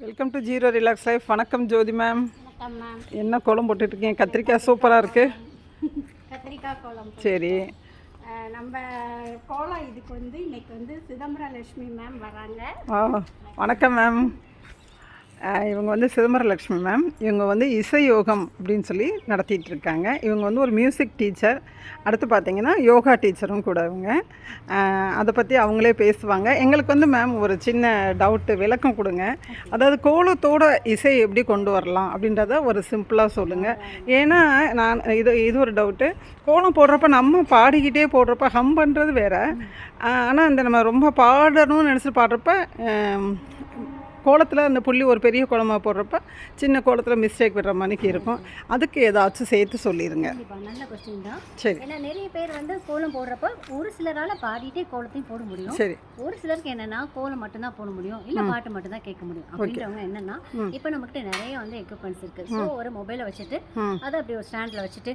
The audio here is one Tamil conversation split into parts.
Welcome to zero relax life வணக்கம் ஜோதி மேம் என்ன கோலம் போட்டுட்ருக்கீங்க? கத்திரிக்காய் சூப்பராக இருக்குது கத்திரிக்காய் கோலம் சரி. நம்ம கோலம் இதுக்கு வந்து இன்னைக்கு வந்து சிதம்பரம் லட்சுமி மேம் வராங்க வணக்கம் மேம் இவங்க வந்து சிதம்பரலக்ஷ்மி மேம் இவங்க வந்து இசை யோகம் அப்படின்னு சொல்லி நடத்திட்டு இருக்காங்க இவங்க வந்து ஒரு மியூசிக் டீச்சர் அடுத்து பார்த்தீங்கன்னா யோகா டீச்சரும் கூட இவங்க. அதை பற்றி அவங்களே பேசுவாங்க. எங்களுக்கு வந்து மேம் ஒரு சின்ன டவுட்டு விளக்கம் கொடுங்க. அதாவது கோலத்தோட இசை எப்படி கொண்டு வரலாம் அப்படின்றத ஒரு சிம்பிளாக சொல்லுங்கள் ஏன்னா நான் இது இது ஒரு டவுட்டு கோலம் போடுறப்ப நம்ம பாடிக்கிட்டே போடுறப்ப ஹம் பண்ணுறது வேறு. ஆனால் அந்த நம்ம ரொம்ப பாடணும்னு நினச்சி பாடுறப்ப கோலத்தில் அந்த புள்ளி ஒரு பெரிய கோலமாக போடுறப்ப சின்ன கோலத்தில் மிஸ்டேக் விடுற மாதிரிக்கு இருக்கும். அதுக்கு ஏதாச்சும் சேர்த்து சொல்லிடுங்க நல்ல கொஸ்டின் தான். சரி. ஏன்னா நிறைய பேர் வந்து கோலம் போடுறப்ப ஒரு சிலரால பாடிட்டே கோலத்தையும் போட முடியும். சரி. ஒரு சிலருக்கு என்னன்னா கோலம் மட்டும்தான் போட முடியும். இல்ல பாட்டு மட்டும் தான் கேட்க முடியும். அப்படின்றவங்க என்னன்னா. இப்போ நம்மகிட்ட நிறைய வந்து எக்யூப்மெண்ட்ஸ் இருக்கு. ஸோ ஒரு மொபைலை வச்சுட்டு அதை அப்படி ஒரு ஸ்டாண்ட்ல வச்சுட்டு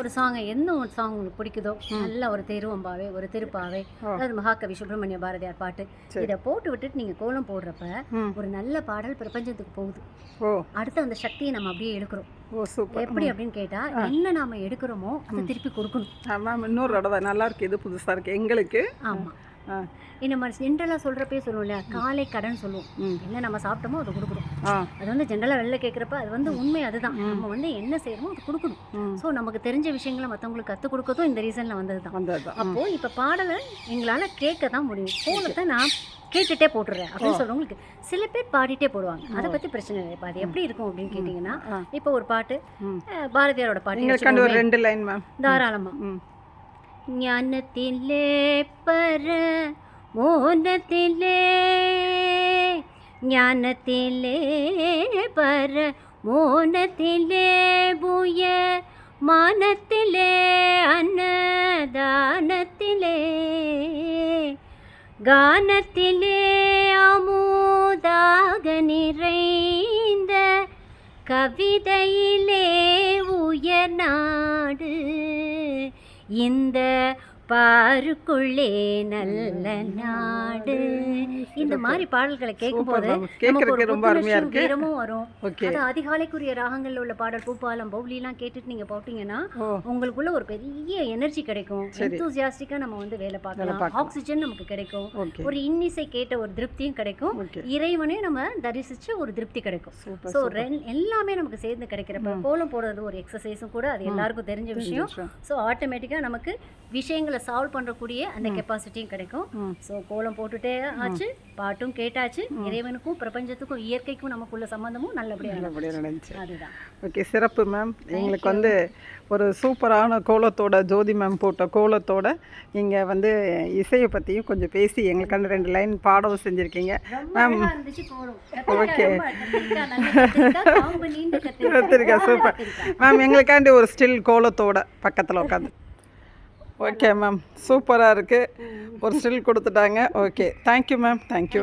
ஒரு சாங்கை எந்த ஒரு சாங் உங்களுக்கு பிடிக்குதோ நல்ல ஒரு திருவம்பாவே ஒரு திருப்பாவே. அதாவது மகாகவி சுப்பிரமணிய பாரதியார் பாட்டு. இதை போட்டு விட்டுட்டு நீங்க கோலம் போடுறப்ப ஒரு நல்ல பாடல் பிரபஞ்சத்துக்கு போகுது. ஓ. அடுத்து அந்த சக்தியை நம்ம அப்படியே எடுக்கிறோம். ஓ சூப்பர். எப்படி அப்படின்னு கேட்டா என்ன நாம எடுக்கிறோமோ அதை திருப்பி கொடுக்கணும். இன்னொரு தடவை. நல்லா இருக்கு. இது புதுசாக இருக்குது எங்களுக்கு. ஆமா. இந்த மாதிரி ஜென்ரலா சொல்றப்பே சொல்லுவோம் இல்லையா காலை கடன் சொல்லுவோம். என்ன நம்ம சாப்பிட்டோமோ அதை கொடுக்குறோம் அது வந்து ஜென்ரலா வெளில கேட்குறப்ப அது வந்து உண்மை அதுதான். நம்ம வந்து என்ன செய்யறோமோ அது கொடுக்கணும். ஸோ நமக்கு தெரிஞ்ச விஷயங்களை மற்றவங்களுக்கு கற்றுக் கொடுக்கறதும் இந்த ரீசன்ல வந்தது தான். வந்தது தான் அப்போ இப்போ பாடலை எங்களால கேட்க தான் முடியும் கோலத்தை நான் கேட்டுட்டே போட்டுடுறேன் அப்படின்னு சொல்றவங்களுக்கு சில பேர் பாடிட்டே போடுவாங்க. அதை பத்தி பிரச்சனை இல்லை. இப்போ அது எப்படி இருக்கும் அப்படின்னு கேட்டிங்கன்னா. இப்போ ஒரு பாட்டு பாரதியாரோட பாட்டு. ரெண்டு லைன் மேம் தாராளமா. ஞானத்திலே பர மோனத்திலே ஞானத்திலே பர மோனத்திலே புய மானத்திலே அன்னதானத்திலே கானத்திலே அமுதாக நிறைந்த கவிதையிலே உயர் நாடு. இந்த பாருக்குள்ளே நல்ல நாடு. இந்த மாதிரி பாடல்களை கேட்கும்போது. நமக்கு ரொம்ப அருமையா புத்துணர்ச்சியும் இருக்கு. வீரமும் வரும். அது அதிகாலைக்குரிய ராகங்கள்ல உள்ள பாடல் பூப்பாலம் பௌலிலாம் கேட்டுட்டு நீங்க போட்டீங்கன்னா உங்களுக்குள்ள ஒரு பெரிய எனர்ஜி கிடைக்கும். எந்தூசியாஸ்டிக்கா நம்ம வந்து வேலை பார்க்கலாம். ஆக்சிஜன் நமக்கு கிடைக்கும். ஒரு இன்னிசை கேட்ட ஒரு திருப்தியும் கிடைக்கும். ஓகே. இறைவனையும் நம்ம தரிசிச்சு ஒரு திருப்தி கிடைக்கும். ஸோ எல்லாமே நமக்கு சேர்ந்து கிடைக்கிறப்ப கோலம் போடுறது ஒரு எக்ஸசைஸும் கூட அது எல்லாருக்கும் தெரிஞ்ச விஷயம். ஸோ ஆட்டோமேட்டிக்காக நமக்கு விஷயங்களை சால்வ் பண்ணுறக்கூடிய அந்த கெப்பாசிட்டியும் கிடைக்கும். ஸோ கோலம் போட்டுட்டே ஆச்சு பாட்டும் கேட்டாச்சு. இறைவனுக்கும் பிரபஞ்சத்துக்கும் இயற்கைக்கும் நமக்குள்ள சம்பந்தமும் நல்லபடியாக. நல்லபடியாக நடந்துச்சு. அதுதான். ஓகே சிறப்பு மேம் எங்களுக்கு வந்து ஒரு சூப்பரான கோலத்தோட ஜோதி மேம் போட்ட கோலத்தோட நீங்கள் வந்து இசையை பற்றியும் கொஞ்சம் பேசி எங்களுக்கான ரெண்டு லைன் பாடவும் செஞ்சுருக்கீங்க. கத்திரிக்காய் கத்திரிக்காய். கத்திரிக்காய் சூப்பர். மேம் எங்களுக்காண்டி ஒரு ஸ்டில் கோலத்தோட பக்கத்தில் உட்காந்து ஓகே மேம் சூப்பராக இருக்குது ஒரு ஸ்டில் கொடுத்துட்டாங்க. Okay thank you ma'am thank you